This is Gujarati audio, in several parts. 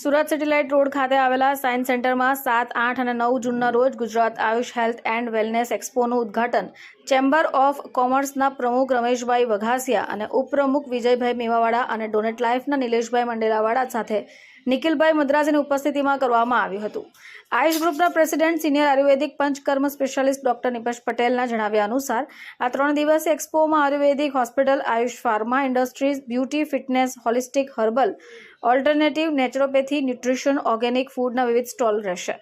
સુરત સેટેલાઇટ રોડ ખાતે આવેલા સાયન્સ સેન્ટરમાં સાત, આઠ અને નવ જૂનના રોજ Gujarat Ayush health and wellness એક્સપોનું ઉદ્ઘાટન. ચેમ્બર ઓફ કોમર્સના પ્રમુખ રમેશભાઈ વઘાસિયા અને ઉપપ્રમુખ વિજયભાઈ મેવાવાડા અને ડોનેટ લાઈફના નિલેશભાઈ મંડેલાવાડા સાથે નિખિલભાઈ મદ્રાસીની ઉપસ્થિતિમાં કરવામાં આવ્યું હતું. આયુષ ગ્રુપના president, senior ayurvedic panchakarma specialist doctor Nipesh પટેલના જણાવ્યા અનુસાર, આ ત્રણ દિવસીય એક્સપોમાં ayurvedic hospital, Ayush pharma industries, beauty, fitness, holistic herbal, alternative, naturopathy, nutrition, organic ફૂડના વિવિધ સ્ટોલ રહેશે.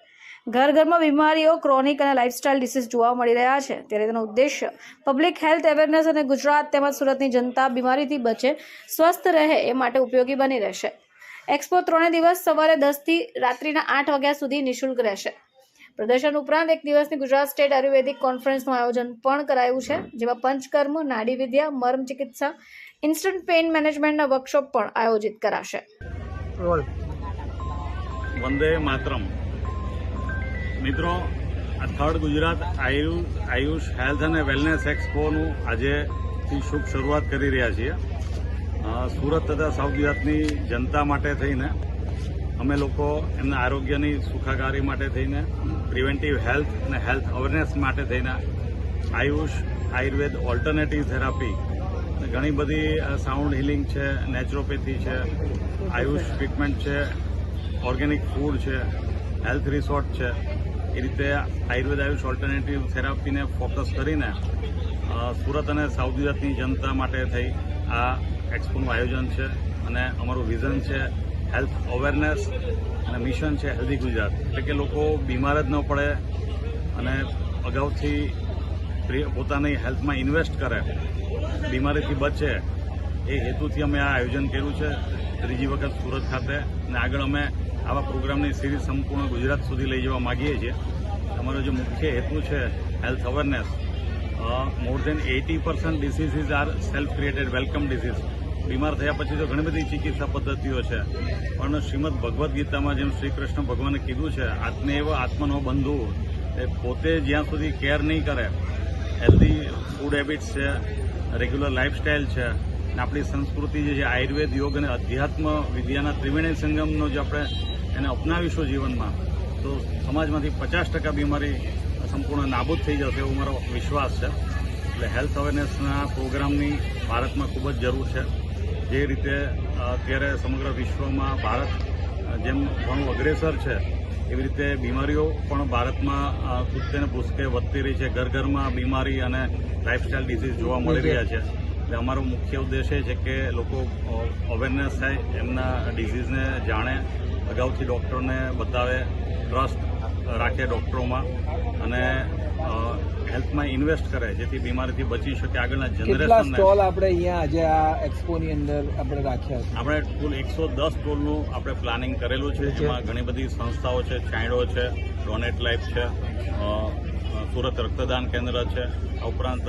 ઘર ઘરમાં બીમારીઓ, ક્રોનિક અને લાઇફસ્ટાઇલ ડિસીઝ જોવા મળી રહ્યા છે. ત્યારે તેનો ઉદ્દેશ્ય પબ્લિક હેલ્થ અવેરનેસ અને ગુજરાત તેમજ સુરતની જનતા બીમારીથી બચે, સ્વસ્થ રહે એ માટે ઉપયોગી બની રહેશે. એક્સપો ત્રણે દિવસ સવારે દસથી રાત્રિના આઠ વાગ્યા સુધી નિઃશુલ્ક રહેશે. પ્રદર્શન ઉપરાંત એક દિવસની ગુજરાત સ્ટેટ આયુર્વેદિક કોન્ફરન્સનું આયોજન પણ કરાયું છે જેમાં પંચકર્મ નાડીવિદ્યા મર્મ ચિકિત્સા ઇન્સ્ટન્ટ પેઇન મેનેજમેન્ટના વર્કશોપ પણ આયોજિત કરાશે. વંદે માતરમ. મિત્રો આ થર્ડ ગુજરાત આયુ આયુષ હેલ્થ અને વેલનેસ એક્સપોનું આજે શુભ શરૂઆત કરી રહ્યા છીએ. સુરત તથા સાઉથ ગુજરાતની જનતા માટે થઈને અમે લોકો એમના આરોગ્યની સુખાકારી માટે થઈને પ્રિવેન્ટિવ હેલ્થ અને હેલ્થ અવેરનેસ માટે થઈને આયુષ, આયુર્વેદ, ઓલ્ટરનેટિવ થેરાપી ઘણી બધી સાઉન્ડ હિલિંગ છે, નેચરોપેથી છે, આયુષ ટ્રીટમેન્ટ છે, ઓર્ગેનિક ફૂડ છે, હેલ્થ રિસોર્ટ છે, એ રીતે આયુર્વેદ, આયુષ, ઓલ્ટરનેટિવ થેરાપીને ફોકસ કરીને સુરત અને સાઉથ ગુજરાતની જનતા માટે થઈ આ એક્સપોનું આયોજન છે અને અમારું વિઝન છે હેલ્થ અવેરનેસ અને મિશન છે હેલ્ધી ગુજરાત. એટલે કે લોકો બીમાર જ ન પડે અને અગાઉથી પોતાની હેલ્થમાં ઇન્વેસ્ટ કરે, બીમારીથી બચે, એ હેતુથી અમે આ આયોજન કર્યું છે. ત્રીજી વખત સુરત ખાતે અને આગળ અમે આવા પ્રોગ્રામની સિરીઝ સંપૂર્ણ ગુજરાત સુધી લઈ જવા માગીએ છીએ. અમારો જે મુખ્ય હેતુ છે health awareness more than eighty percent diseases are self created welcome disease બીમાર થયા પછી તો ઘણી બધી ચિકિત્સા પદ્ધતિઓ છે. પણ શ્રીમદ ભગવદ્ ગીતામાં જેમ શ્રી કૃષ્ણ ભગવાને કીધું છે આત્મેવ આત્મનો બંધુ. એ પોતે જ્યાં સુધી કેર નહીં કરે હેલ્ધી ફૂડ હેબિટ્સ છે રેગ્યુલર લાઇફસ્ટાઇલ છે અને આપણી સંસ્કૃતિ જે છે, આયુર્વેદ, યોગ અને અધ્યાત્મ વિદ્યાના ત્રિવેણી સંગમનો જે આપણે એને અપનાવીશું જીવનમાં, તો સમાજમાંથી પચાસ ટકા બીમારી સંપૂર્ણ નાબૂદ થઈ જશે એવો મારો વિશ્વાસ છે. એટલે હેલ્થ અવેરનેસના પ્રોગ્રામની ભારતમાં ખૂબ જ જરૂર છે. જે રીતે અત્યારે સમગ્ર વિશ્વમાં ભારત જેમ ઘણું અગ્રેસર છે એવી રીતે બીમારીઓ પણ ભારતમાં કૂદકે ને ભૂસકે વધતી રહી છે. ઘર ઘરમાં બીમારી અને લાઇફસ્ટાઇલ ડિસીઝ જોવા મળી રહ્યા છે. એટલે અમારો મુખ્ય ઉદ્દેશ એ છે કે લોકો અવેરનેસ થાય એમના ડિસીઝને જાણે અગાઉથી ડૉક્ટરને બતાવે ટ્રસ્ટ રાખે ડૉક્ટરોમાં અને હેલ્થમાં ઇન્વેસ્ટ કરે જેથી બીમારીથી બચી શકે આગળના જનરેશન સ્ટોલ આપણે અહીંયા આજે આ એક્સપોની અંદર આપણે રાખ્યા છે? આપણે કુલ એકસો દસ સ્ટોલનું આપણે પ્લાનિંગ કરેલું છે. જેમાં ઘણી બધી સંસ્થાઓ છે ચાઇડો છે ડોનેટ લાઈફ છે સુરત રક્તદાન કેન્દ્ર છે આ ઉપરાંત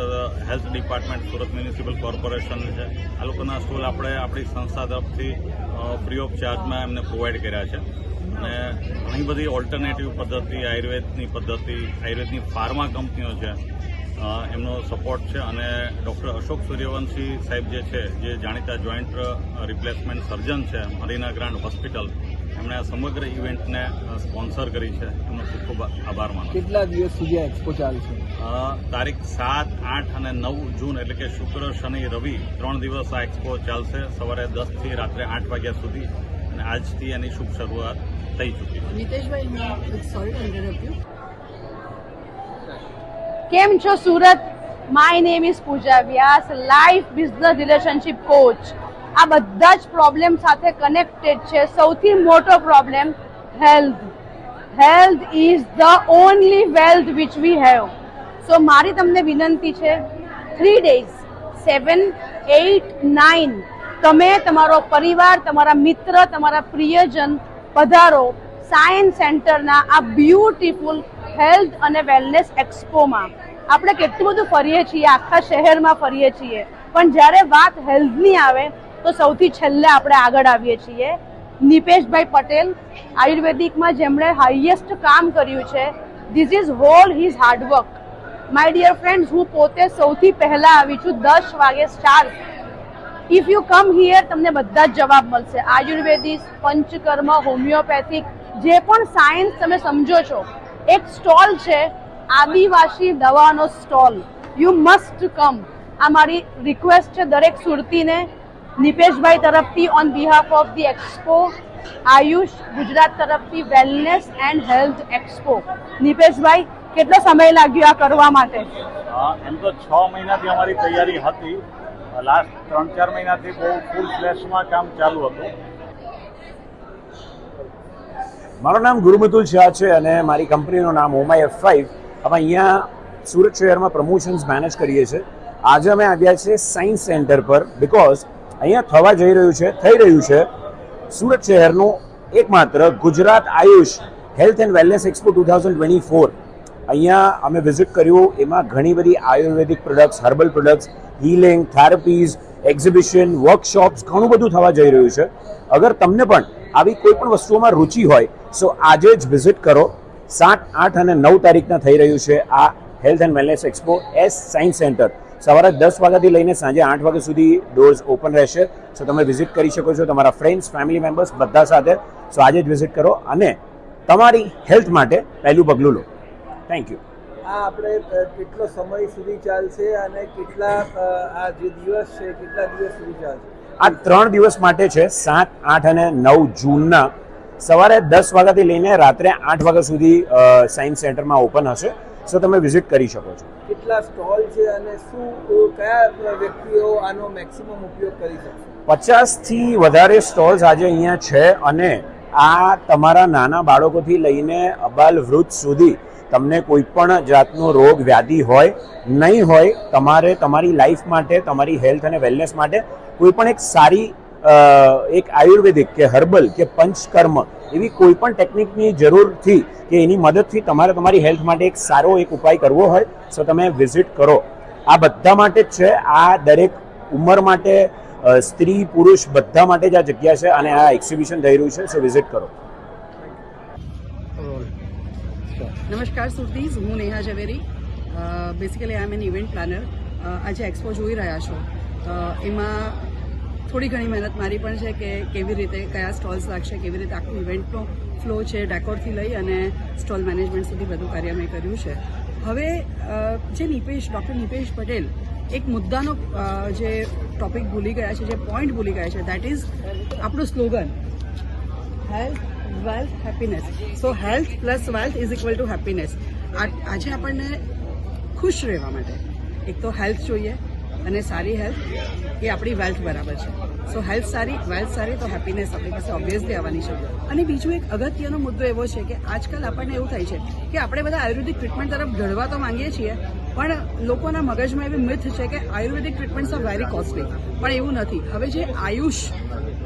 health department Surat municipal corporation છે. આ લોકોના સ્ટોલ આપણે આપણી સંસ્થા તરફથી ફ્રી ઓફ ચાર્જમાં એમને પ્રોવાઈડ કર્યા છે. અને ઘણી બધી ઓલ્ટરનેટિવ પદ્ધતિ આયુર્વેદની પદ્ધતિ આયુર્વેદની ફાર્મા કંપનીઓ છે એમનો સપોર્ટ છે. અને ડૉક્ટર અશોક સૂર્યવંશી સાહેબ જે છે જે જાણીતા જોઈન્ટ રિપ્લેસમેન્ટ સર્જન છે મરીના ગ્રાન્ડ હોસ્પિટલ એમણે આ સમગ્ર ઇવેન્ટને સ્પોન્સર કરી છે. એમનો ખૂબ ખૂબ આભાર માનો કેટલા દિવસ સુધી એક્સપો ચાલશે તારીખ સાત આઠ અને નવ જૂન એટલે કે શુક્ર શનિ રવિ ત્રણ દિવસ આ એક્સપો ચાલશે. સવારે દસથી રાત્રે આઠ વાગ્યા સુધી. અને આજથી એની શુભ શરૂઆત. થઈ ચૂકી. કેમ છો Surat? My name is Pooja Vyas life business relationship coach આ બધા જ પ્રોબ્લેમ સાથે કનેક્ટેડ છે. સૌથી મોટો problem health health is the only wealth which we have so મારી તમને વિનંતી છે three days seven eight nine તમે તમારો પરિવાર તમારા મિત્ર તમારા પ્રિયજન પધારો સાયન્સ સેન્ટરના આ બ્યુટીફુલ હેલ્થ અને વેલનેસ એક્સપોમાં. આપણે કેટલું બધું ફરીએ છીએ, આખા શહેરમાં ફરીએ છીએ. પણ જ્યારે વાત હેલ્થની આવે, તો સૌથી છેલ્લે આપણે આગળ આવીએ છીએ. નિપેશભાઈ પટેલ આયુર્વેદિકમાં જેમણે હાઈએસ્ટ કામ કર્યું છે. This is whole his hard work my dear friends હું પોતે સૌથી પહેલાં આવી છું દસ વાગે start if you come here તમને બધા જ જવાબ મળશે. આયુર્વેદિક, પંચકર્મ, હોમિયોપેથિક, જે પણ સાયન્સ તમે સમજો છો, એક સ્ટોલ છે, આદિવાસી દવાનો સ્ટોલ યુ મસ્ટ કમ આ મારી રિક્વેસ્ટ છે દરેક સુરતીને, નિપેશભાઈ તરફથી on behalf of the expo Ayush Gujarat તરફથી wellness and health expo Nipeshbhai, કેટલો સમય લાગ્યો આ કરવા માટે? એમ તો છ મહિનાથી અમારી તૈયારી હતી. લાસ્ટ ત્રણ, ચાર મહિનાથી બહુ ફૂલ ફ્લેશમાં કામ ચાલુ હતું. મારું નામ ગુરુમતુલ શાહ છે અને મારી કંપનીનું નામ ઓમાઈ એફ ફાઇવ અમે અહીંયા સુરત શહેરમાં પ્રમોશન્સ મેનેજ કરીએ છીએ. આજે અમે આવ્યા છીએ સાયન્સ સેન્ટર પર બિકોઝ અહીંયા થવા જઈ રહ્યું છે, થઈ રહ્યું છે સુરત શહેરનું એકમાત્ર Gujarat Ayush health and wellness expo two thousand twenty four અહીંયા અમે વિઝિટ કર્યું. એમાં ઘણી બધી ayurvedic products herbal products healing therapies exhibition workshops ઘણું બધું થવા જઈ રહ્યું છે. અગર તમને પણ આવી કોઈ પણ વસ્તુઓમાં રુચિ હોય સો આજે જ વિઝિટ કરો. સાત, આઠ અને નવ તારીખના થઈ રહ્યું છે આ health and wellness expo S science centre સવારે દસ વાગ્યાથી લઈને સાંજે આઠ વાગ્યા સુધી ડોર્સ ઓપન રહેશે. સો તમે વિઝિટ કરી શકો છો તમારા ફ્રેન્ડ્સ ફેમિલી મેમ્બર્સ બધા સાથે. સો આજે જ વિઝિટ કરો અને તમારી હેલ્થ માટે પહેલું પગલું લો. થેન્ક યુ આ આપણે કેટલો સમય સુધી ચાલશે અને કેટલા આ જે દિવસ છે કેટલા દિવસ સુધી ચાલશે? આ ત્રણ દિવસ માટે છે સાત આઠ અને નવ જૂનના. સવારે દસ વાગ્યાથી લઈને રાત્રે આઠ વાગ્યા સુધી સાયન્સ સેન્ટરમાં ઓપન હશે. સો તમે વિઝિટ કરી શકો છો. કેટલા સ્ટોલ છે અને શું કયા વ્યક્તિઓ આનો મેક્સિમમ ઉપયોગ કરી શકશે? પચાસથી વધારે સ્ટોલ્સ આજે અહીંયા છે અને આ તમારા નાના બાળકોથી લઈને અબાલ વૃદ્ધ સુધી તમને કોઈ પણ જાતનો રોગ, વ્યાધિ હોય, નહીં હોય, તમારે તમારી લાઈફ માટે, તમારી હેલ્થ અને વેલનેસ માટે કોઈ પણ એક સારી એક આયુર્વેદિક કે હર્બલ કે પંચકર્મ એવી કોઈ પણ ટેકનિકની જરૂરથી કે એની મદદથી તમારે તમારી હેલ્થ માટે એક સારો એક ઉપાય કરવો હોય સો તમે વિઝિટ કરો. આ બધા માટે જ છે. આ દરેક ઉંમર માટે સ્ત્રી પુરુષ બધા માટે જ આ જગ્યા છે અને આ એક્ઝિબિશન થઈ રહ્યું છે સો વિઝિટ કરો. નમસ્કાર સુરતીઝ હું Neha Zaveri. Basically I am an event planner આજે એક્સપો જોઈ રહ્યા છો. એમાં થોડી ઘણી મહેનત મારી પણ છે કે કેવી રીતે, કયા સ્ટોલ્સ લાગશે, કેવી રીતે આખું ઇવેન્ટનો ફ્લો છે ડેકોરથી લઈ અને સ્ટોલ મેનેજમેન્ટ સુધી બધું કાર્ય મેં કર્યું છે. હવે જે નિપેશ ડૉક્ટર નિપેશ પટેલ એક મુદ્દાનો જે ટોપિક ભૂલી ગયા છે, જે પોઈન્ટ ભૂલી ગયા છે દેટ ઇઝ આપણું slogan health wealth happiness so health plus wealth is equal to happiness આજે આપણને ખુશ રહેવા માટે એક તો હેલ્થ જોઈએ અને સારી હેલ્થ એ આપણી વેલ્થ બરાબર છે. સો હેલ્થ સારી વેલ્થ સારી તો હેપીનેસ આપણી પાસે ઓબ્વિયસલી આવવાની છે. અને બીજું એક અગત્યનો મુદ્દો એવો છે કે આજકાલ આપણને એવું થાય છે કે આપણે બધા આયુર્વેદિક ટ્રીટમેન્ટ તરફ ઢળવા તો માંગીએ છીએ, પણ લોકોના મગજમાં એવી મિથ છે કે ayurvedic treatments are very costly પણ એવું નથી. હવે જે આયુષ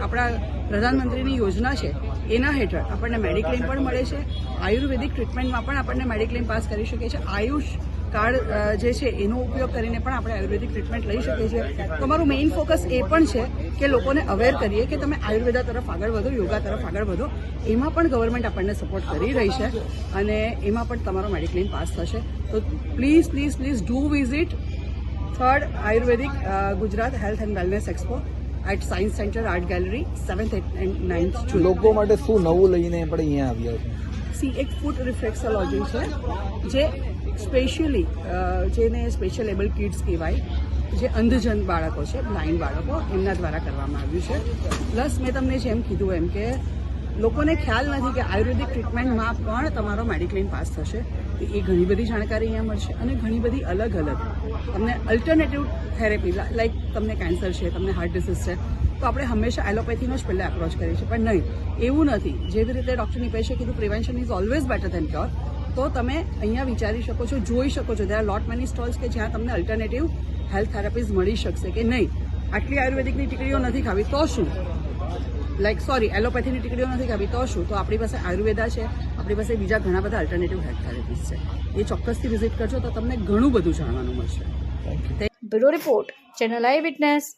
આપણા પ્રધાનમંત્રીની યોજના છે એના હેઠળ આપણને મેડિક્લેમ પણ મળે છે. આયુર્વેદિક ટ્રીટમેન્ટમાં પણ આપણને મેડિક્લેમ પાસ કરી શકીએ છીએ. આયુષ કાર્ડ જે છે, એનો ઉપયોગ કરીને પણ આપણે આયુર્વેદિક ટ્રીટમેન્ટ લઈ શકીએ છીએ. તો અમારું મેઇન ફોકસ એ પણ છે કે લોકોને અવેર કરીએ કે તમે આયુર્વેદા તરફ આગળ વધો, યોગા તરફ આગળ વધો. એમાં પણ ગવર્મેન્ટ આપણને સપોર્ટ કરી રહી છે અને એમાં પણ તમારો મેડિક્લેમ પાસ થશે. તો please please please do visit third ayurvedic Gujarat health and wellness expo. At science centre art gallery seventh and ninth લોકો માટે શું નવું લઈને આપણે અહીંયા આવ્યા છે? સી એક ફૂડ રિફ્લેક્સોલોજી છે જે સ્પેશિયલી જેને સ્પેશિયલ એબલ કિડ્સ કહેવાય જે અંધજન બાળકો છે બ્લાઇન્ડ બાળકો એમના દ્વારા કરવામાં આવ્યું છે. પ્લસ મેં તમને જેમ કીધું એમ કે લોકોને ખ્યાલ નથી કે આયુર્વેદિક ટ્રીટમેન્ટમાં પણ તમારો મેડિક્લેમ પાસ થશે. તો એ ઘણી બધી જાણકારી અહીંયા મળશે અને ઘણી બધી અલગ અલગ. તમને અલ્ટરનેટિવ થેરેપી લાઈક તમને કેન્સર છે, તમને હાર્ટ ડિસીઝ છે, તો આપણે હંમેશા એલોપેથીનો જ પહેલાં એપ્રોચ કરીએ છીએ. પણ નહીં, એવું નથી. જેવી રીતે ડૉક્ટર નિપેશે કીધું prevention is always better than cure તો તમે અહીંયા વિચારી શકો છો, જોઈ શકો છો. Are લોટ મેની સ્ટોલ્સ કે જ્યાં તમને અલ્ટરનેટિવ હેલ્થ થેરાપીઝ મળી શકશે કે નહીં. આટલી આયુર્વેદિકની ટીકડીઓ નથી ખાવી, તો શું? લાઈક સોરી એલોપેથીની ટીકડીઓ નથી ખાવી, તો શું? તો આપણી પાસે આયુર્વેદા છે આપણી પાસે બીજા ઘણા બધા અલ્ટરનેટિવ હેલ્થ થેરેપીસ છે. એ ચોક્કસથી વિઝિટ કરજો તો તમને ઘણું બધું જાણવાનું મળશે. Bureau report channel eye witness